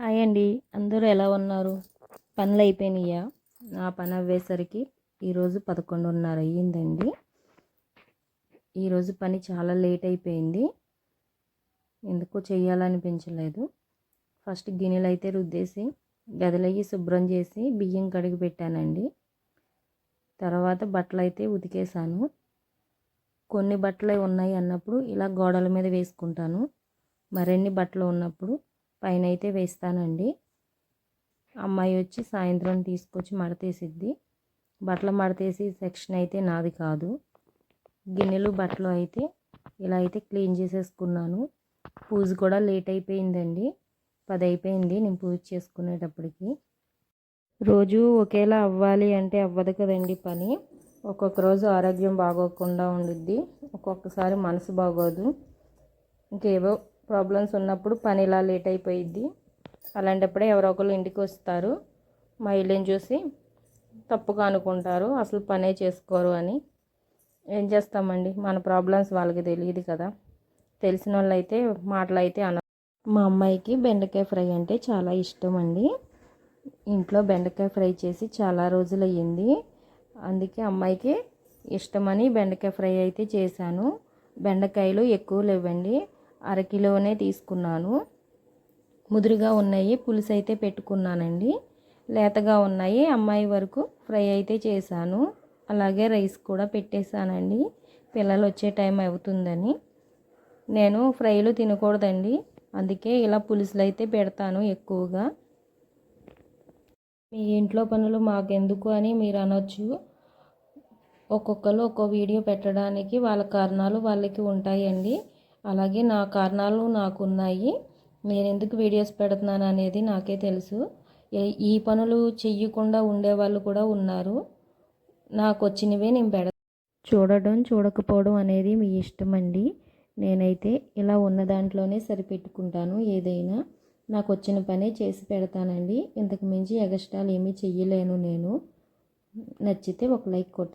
Hi అండి. అందరూ ఎలా ఉన్నారు? పనులు అయిపోయినాయా నా పని అవ్వేసరికి ఈరోజు పదకొండున్నర అయ్యిందండి. ఈరోజు పని చాలా లేట్ అయిపోయింది. ఎందుకో చేయాలనిపించలేదు ఫస్ట్ గిన్నెలు అయితే రుద్దేసి గదిలయ్యి శుభ్రం చేసి బియ్యం కడిగి పెట్టానండి. తర్వాత బట్టలు అయితే ఉతికేసాను కొన్ని బట్టలు ఉన్నాయి అన్నప్పుడు ఇలా గోడల మీద వేసుకుంటాను. మరిన్ని బట్టలు ఉన్నప్పుడు పైన అయితే వేస్తానండి. అమ్మాయి వచ్చి సాయంత్రం తీసుకొచ్చి మడతేసిద్ది. బట్టలు మడతేసి సెక్షన్ అయితే నాది కాదు. గిన్నెలు బట్టలు అయితే ఇలా అయితే క్లీన్ చేసేసుకున్నాను. పూజ కూడా లేట్ అయిపోయిందండి. పది అయిపోయింది నేను పూజ చేసుకునేటప్పటికి. రోజు ఒకేలా అవ్వాలి అంటే అవ్వదు కదండి పని. ఒక్కొక్క రోజు ఆరోగ్యం బాగోకుండా ఉండిద్ది. ఒక్కొక్కసారి మనసు బాగోదు. ఇంకేవో ప్రాబ్లమ్స్ ఉన్నప్పుడు పని ఇలా లేట్ అయిపోయిద్ది. అలాంటప్పుడే ఎవరో ఒకరు ఇంటికి వస్తారు. మా ఇల్లుని చూసి తప్పుగా అనుకుంటారు. అసలు పనే చేసుకోరు అని. ఏం చేస్తామండి? మన ప్రాబ్లమ్స్ వాళ్ళకి తెలియదు కదా. తెలిసిన వాళ్ళు అయితే మాటలు అయితే అన మా అమ్మాయికి బెండకాయ ఫ్రై అంటే చాలా ఇష్టం అండి. ఇంట్లో బెండకాయ ఫ్రై చేసి చాలా రోజులు అయ్యింది అందుకే అమ్మాయికి ఇష్టమని బెండకాయ ఫ్రై అయితే చేశాను. బెండకాయలు ఎక్కువ లేవండి. అరకిలోనే తీసుకున్నాను. ముదురుగా ఉన్నాయి పులుసు అయితే పెట్టుకున్నానండి. లేతగా ఉన్నాయి అమ్మాయి వరకు ఫ్రై అయితే చేశాను. అలాగే రైస్ కూడా పెట్టేశానండి. పిల్లలు వచ్చే టైం అవుతుందని. నేను ఫ్రైలు తినకూడదండి. అందుకే ఇలా పులుసులు అయితే పెడతాను ఎక్కువగా. మీ ఇంట్లో పనులు మాకెందుకు అని మీరు అనొచ్చు. ఒక్కొక్కరు ఒక్కో వీడియో పెట్టడానికి వాళ్ళ కారణాలు వాళ్ళకి ఉంటాయండి. అలాగే నా కారణాలు నాకు ఉన్నాయి నేను ఎందుకు వీడియోస్ పెడుతున్నాను అనేది నాకే తెలుసు. ఈ పనులు చెయ్యకుండా ఉండేవాళ్ళు కూడా ఉన్నారు. నాకు వచ్చినవే నేను పెడ చూడడం చూడకపోవడం అనేది మీ ఇష్టం అండి నేనైతే ఇలా ఉన్న దాంట్లోనే సరిపెట్టుకుంటాను ఏదైనా. నాకు వచ్చిన పనే చేసి పెడతానండి. ఇంతకు మించి ఎగస్ట్రాలు ఏమీ చెయ్యలేను నేను. నచ్చితే ఒక లైక్ కొట్ట